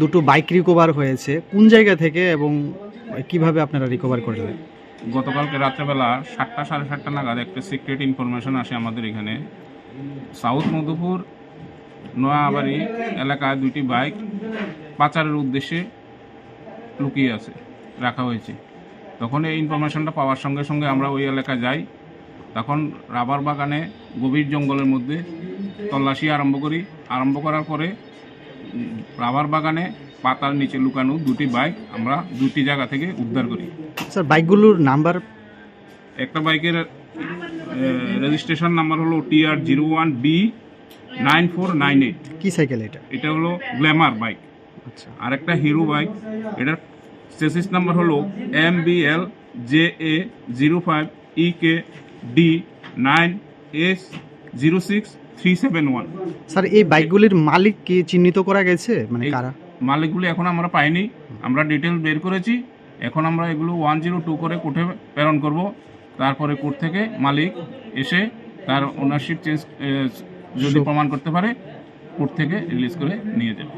দুটো bike recover হয়েছে। কোন জায়গা থেকে এবং কীভাবে আপনারা রিকভার করলেন? গতকালকে রাত্রেবেলা সাতটা, সাড়ে সাতটা নাগাদ একটা সিক্রেট ইনফরমেশন আসে আমাদের এখানে। সাউথ মধুপুর নোয়াবাড়ি এলাকায় দুইটি বাইক পাচারের উদ্দেশ্যে লুকিয়ে আছে, রাখা হয়েছে। তখন এই ইনফরমেশনটা পাওয়ার সঙ্গে সঙ্গে আমরা ওই এলাকায় যাই। তখন রাবার বাগানে গভীর জঙ্গলের মধ্যে তল্লাশি আরম্ভ করি। আরম্ভ করার পরে রাবার বাগানে পাতার নিচে লুকানো দুটি বাইক আমরা দুটি জায়গা থেকে উদ্ধার করি। স্যার বাইকগুলোর নাম্বার? একটা বাইকের রেজিস্ট্রেশন নাম্বার হলো TR zero one B nine four nine eight কি সাইকেল এটা? এটা হলো গ্ল্যামার বাইক। আচ্ছা। আর একটা হিরো বাইক। এটার চেসিস নাম্বার হলো M B L J A zero five E K D nine S zero six three seven one. Sir এই বাইকগুলির মালিক কি চিহ্নিত করা গেছে? মানে কারা? মালিকগুলো এখন আমরা পাইনি। আমরা ডিটেল বের করেছি। এখন আমরা এগুলো ওয়ান জিরো টু করে কোর্টে প্রেরণ করব। তারপরে কোর্ট থেকে মালিক এসে তার ওনারশিপ চেঞ্জ যদি প্রমাণ করতে পারে কোর্ট থেকে রিলিজ করে নিয়ে যাবে।